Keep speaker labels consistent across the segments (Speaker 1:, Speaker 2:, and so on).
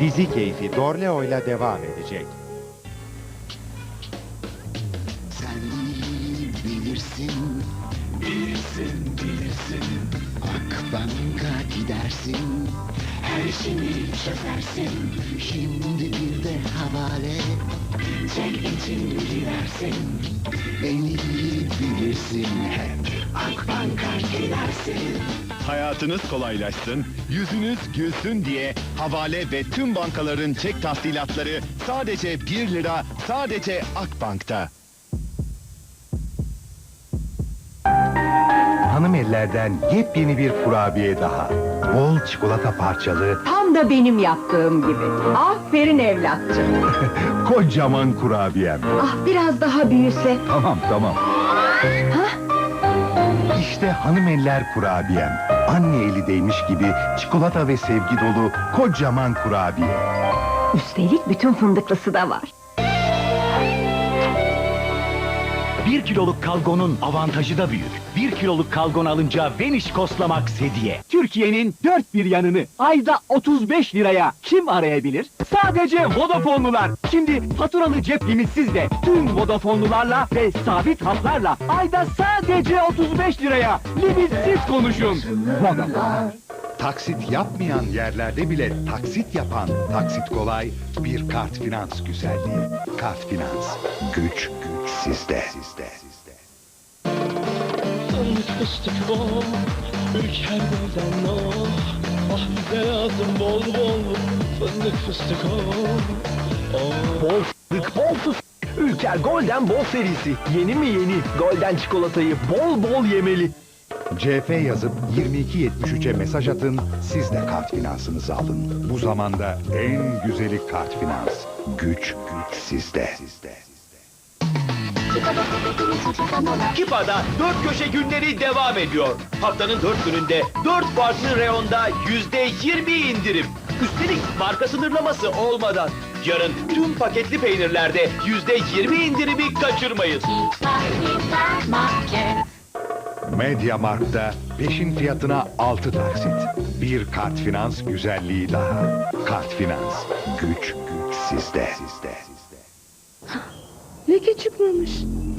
Speaker 1: Dizi keyfi Dorleo'yla devam edecek.
Speaker 2: Sen bilirsin, bilirsin, bilirsin. Akbank'a gidersin, her şeyi çözersin. Şimdi bir de havale, çek için gidersin. En iyi bilirsin hep, Akbank'a gidersin.
Speaker 3: Hayatınız kolaylaşsın, yüzünüz gülsün diye havale ve tüm bankaların çek tahsilatları sadece 1 lira, sadece Akbank'ta.
Speaker 1: Hanım ellerden yepyeni bir kurabiye daha. Bol çikolata parçalı,
Speaker 4: Tam da benim yaptığım gibi. Aferin evlatçım.
Speaker 1: kocaman kurabiyem.
Speaker 4: Ah biraz daha büyüse.
Speaker 1: Tamam tamam. İşte hanım eller kurabiyem. Anne eli değmiş gibi çikolata ve sevgi dolu kocaman kurabiye.
Speaker 4: Üstelik bütün fındıklısı da var.
Speaker 5: 1 kiloluk kalgonun avantajı da büyük. 1 kiloluk kalgon alınca Veniş Koslamak hediye. Türkiye'nin dört bir yanını ayda 35 liraya kim arayabilir? Sadece Vodafone'lular. Şimdi faturalı cep limitsiz de tüm Vodafone'lularla ve sabit hatlarla ayda sadece 35 liraya limitsiz konuşun. Vodafone.
Speaker 1: Taksit yapmayan yerlerde bile taksit yapan Taksit Kolay bir kart finans güzelliği. Kart finans. Güç, güç sizde.
Speaker 6: fıstık bol, ülker golden no Ah bize lazım bol bol, fındık fıstık oh Oh
Speaker 5: Bol fıstık, bol fıstık. Ülker Golden Bol serisi. Yeni mi yeni? Golden çikolatayı bol bol yemeli.
Speaker 1: CF yazıp 2273'e mesaj atın, siz de kart finansınızı alın. Bu zamanda en güzeli kart finans. Güç, güç sizde. sizde.
Speaker 7: Kipa'da dört köşe günleri devam ediyor. Haftanın dört gününde dört farklı reyonda yüzde yirmi indirim. Üstelik marka sınırlaması olmadan. Yarın tüm paketli peynirlerde yüzde yirmi indirimi kaçırmayın.
Speaker 1: Media Markt'ta peşin fiyatına 6 taksit. Bir kart finans güzelliği daha. Kart finans. Güç, güç sizde. sizde.
Speaker 8: Leke çıkmamış.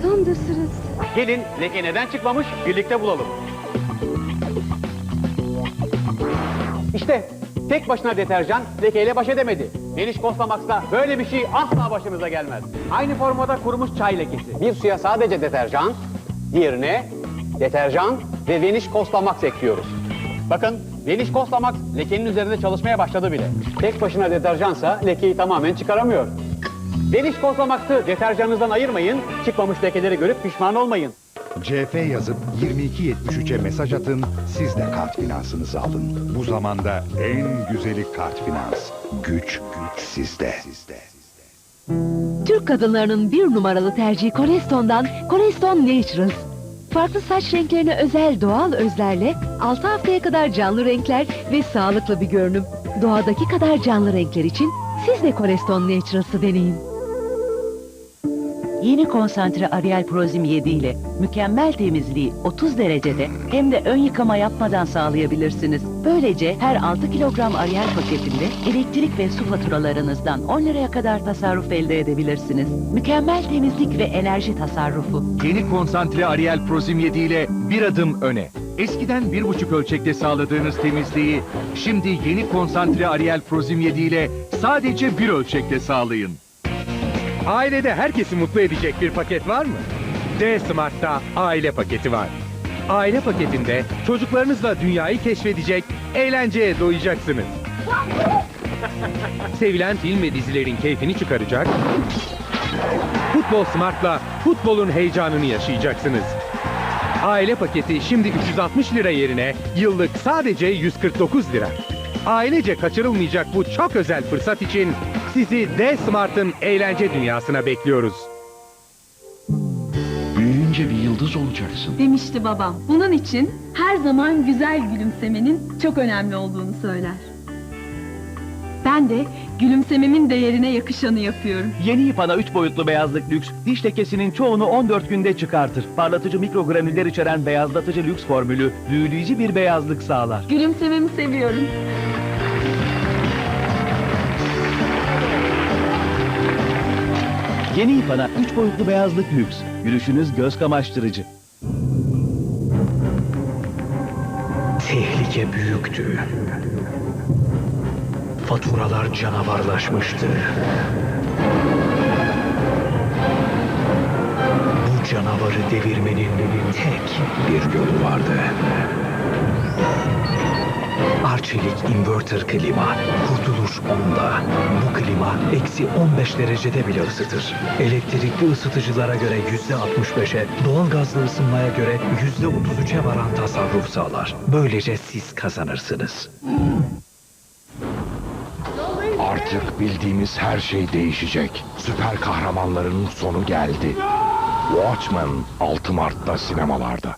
Speaker 8: Tam da sırası.
Speaker 5: Gelin leke neden çıkmamış birlikte bulalım. İşte tek başına deterjan lekeyle baş edemedi. Veniş Koslamax'ta böyle bir şey asla başınıza gelmez. Aynı formada kurumuş çay lekesi. Bir suya sadece deterjan, diğerine deterjan ve Veniş Koslamax ekliyoruz. Bakın Veniş Koslamax lekenin üzerinde çalışmaya başladı bile. Tek başına deterjansa lekeyi tamamen çıkaramıyor. Veniş Koslamax'ı deterjanınızdan ayırmayın, çıkmamış lekeleri görüp pişman olmayın.
Speaker 1: CF yazıp 2273'e mesaj atın, siz de kart finansınızı alın. Bu zamanda en güzeli kart finans. Güç, güç sizde. sizde.
Speaker 8: Türk kadınlarının bir numaralı tercihi Koreston'dan Koreston Naturals. Farklı saç renklerine özel doğal özlerle 6 haftaya kadar canlı renkler ve sağlıklı bir görünüm. Doğadaki kadar canlı renkler için siz de Koreston Naturals'ı deneyin.
Speaker 9: Yeni konsantre Ariel Prozim 7 ile mükemmel temizliği 30 derecede hem de ön yıkama yapmadan sağlayabilirsiniz. Böylece her 6 kilogram Ariel paketinde elektrik ve su faturalarınızdan 10 liraya kadar tasarruf elde edebilirsiniz. Mükemmel temizlik ve enerji tasarrufu.
Speaker 10: Yeni konsantre Ariel Prozim 7 ile bir adım öne. Eskiden bir buçuk ölçekte sağladığınız temizliği, şimdi yeni konsantre Ariel Prozim 7 ile sadece bir ölçekte sağlayın. Ailede herkesi mutlu edecek bir paket var mı? D Smart'ta aile paketi var. Aile paketinde çocuklarınızla dünyayı keşfedecek, eğlenceye doyacaksınız. Sevilen film ve dizilerin keyfini çıkaracak, Futbol Smart'la futbolun heyecanını yaşayacaksınız. Aile paketi şimdi 360 lira yerine yıllık sadece 149 lira. Ailece kaçırılmayacak bu çok özel fırsat için sizi D Smart'ın eğlence dünyasına bekliyoruz.
Speaker 2: Büyüyünce bir yıldız olacaksın.
Speaker 8: Demişti babam. Bunun için her zaman güzel gülümsemenin çok önemli olduğunu söyler. Ben de gülümsememin değerine yakışanı yapıyorum.
Speaker 5: Yeni Ipana 3 boyutlu beyazlık lüks, diş lekesinin çoğunu 14 günde çıkartır. Parlatıcı mikrogranüller içeren beyazlatıcı lüks formülü, büyüleyici bir beyazlık sağlar.
Speaker 8: Gülümsememi seviyorum.
Speaker 2: Yeni İpana 3 boyutlu beyazlık lüks. Yürüyüşünüz göz kamaştırıcı.
Speaker 6: Tehlike büyüktü. Faturalar canavarlaşmıştı. Bu canavarı devirmenin tek bir yolu vardı. Arçelik inverter klima. Kurtuluş onda. Bu klima eksi 15 derecede bile ısıtır. Elektrikli ısıtıcılara göre yüzde 65'e, doğal gazlı ısınmaya göre yüzde 33'e varan tasarruf sağlar. Böylece siz kazanırsınız.
Speaker 11: Artık bildiğimiz her şey değişecek. Süper kahramanların sonu geldi. Watchmen 6 Mart'ta sinemalarda.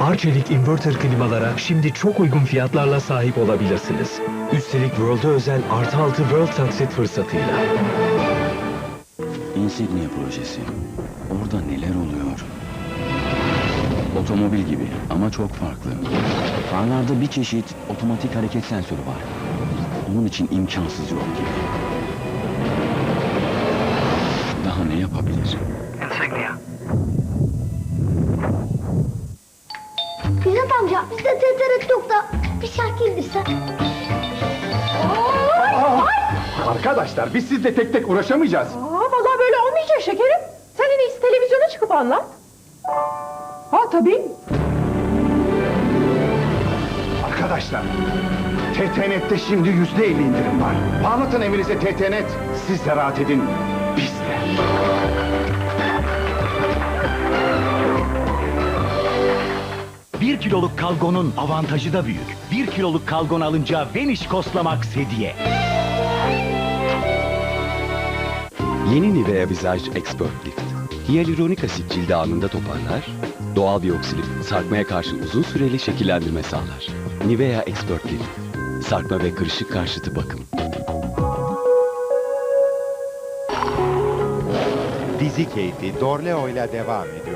Speaker 6: Arçelik inverter klimalara şimdi çok uygun fiyatlarla sahip olabilirsiniz. Üstelik World'a özel artı altı World taksit fırsatıyla.
Speaker 12: Insignia projesi. Orada neler oluyor? Otomobil gibi ama çok farklı. Farlarda bir çeşit otomatik hareket sensörü var. Onun için imkansız yok gibi. Daha ne yapabilir?
Speaker 13: Fizat amca biz de TTRT yok da bir şarkı indirsen.
Speaker 14: Arkadaşlar biz sizle tek tek uğraşamayacağız.
Speaker 15: Aa, vallahi böyle olmayacak şekerim. Sen en iyisi televizyona çıkıp anlat. Ha tabii.
Speaker 11: Arkadaşlar, TTNet'te şimdi yüzde elli indirim var. Bağlatın evinize TTNet. Siz de rahat edin. Biz de.
Speaker 2: Bir kiloluk kalgonun avantajı da büyük. Bir kiloluk kalgon alınca Vanish Coslamax hediye.
Speaker 12: Yeni Nivea Visage Expert Lift. Hyaluronik asit cildi anında toparlar, doğal bir oksilit sarkmaya karşı uzun süreli şekillendirme sağlar. Nivea Expert Lift. Sarkma ve kırışık karşıtı bakım.
Speaker 16: Dizi keyfi Dorleo ile devam ediyor.